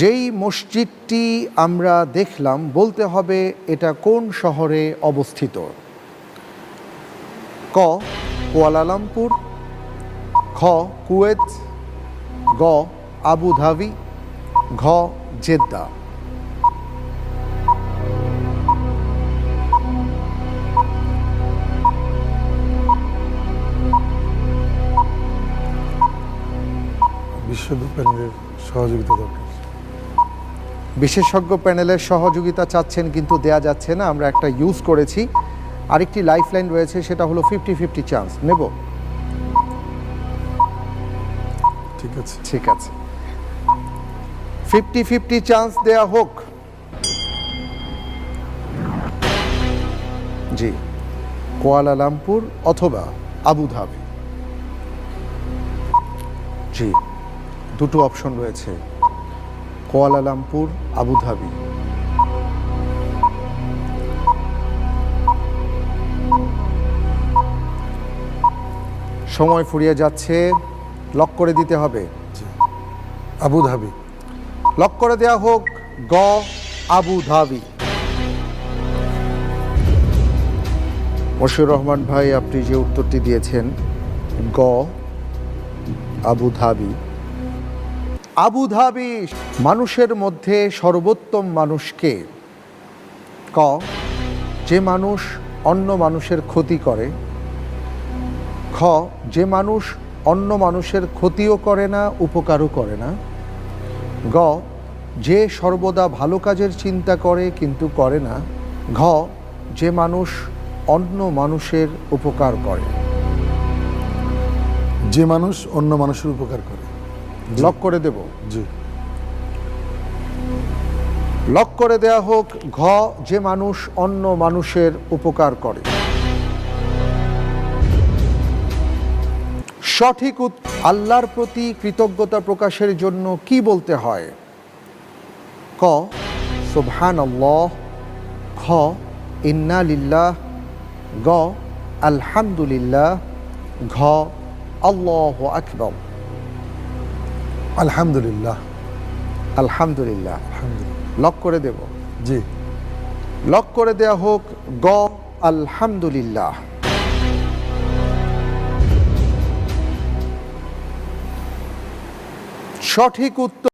যেই মসজিদটি আমরা দেখলাম, বলতে হবে এটা কোন শহরে অবস্থিত? ক, কুয়ালালামপুর, খ, কুয়েত, গ, আবুধাবি, ঘ, জেদ্দা। বিশ্ববিদ্যালয় প্যানেলের সহযোগিতা দরকার। বিশেষজ্ঞ প্যানেলের সহযোগিতা চাচ্ছেন কিন্তু দেয়া যাচ্ছে না। আমরা একটা ইউজ করেছি। আরেকটি লাইফ লাইন রয়েছে সেটা হলো ফিফটি ফিফটি চান্স নেব? ঠিক আছে। ঠিক আছে। ফিফটি ফিফটি চান্স দেয়া হোক। জি। কুয়ালালামপুর অথবা আবুধাবি জি। দুটো অপশন রয়েছে। কুয়ালালামপুর আবুধাবি সময় ফুরিয়ে যাচ্ছে লক করে দিতে হবে। আবুধাবি লক করে দেয়া হোক গ আবু ধাবি। মশিউর রহমান ভাই আপনি যে উত্তরটি দিয়েছেন গ আবু ধাবি আবু ধাবি, মানুষের মধ্যে সর্বোত্তম মানুষকে। ক, যে মানুষ অন্য মানুষের ক্ষতি করে। খ, যে মানুষ অন্য মানুষের ক্ষতিও করে না, উপকারও করে না। গ, যে সর্বদা ভালো কাজের চিন্তা করে কিন্তু করে না। ঘ, যে মানুষ অন্য মানুষের উপকার করে। যে মানুষ অন্য মানুষের উপকার করে। লক করে দেব। জি। লক করে দেয়া হোক ঘ যে মানুষ অন্য মানুষের উপকার করে। সঠিক আল্লাহর প্রতি কৃতজ্ঞতা প্রকাশের জন্য কি বলতে হয়? ক আল্লাহ খ ইন্না লিল্লাহ। গ আলহামদুলিল্লাহ। ঘ আল্লাহ আকবর। আলহামদুলিল্লাহ। আলহামদুলিল্লাহ। লক করে দেব। জি। লক করে দেয়া হোক গ আলহামদুলিল্লাহ। সঠিক উত্তর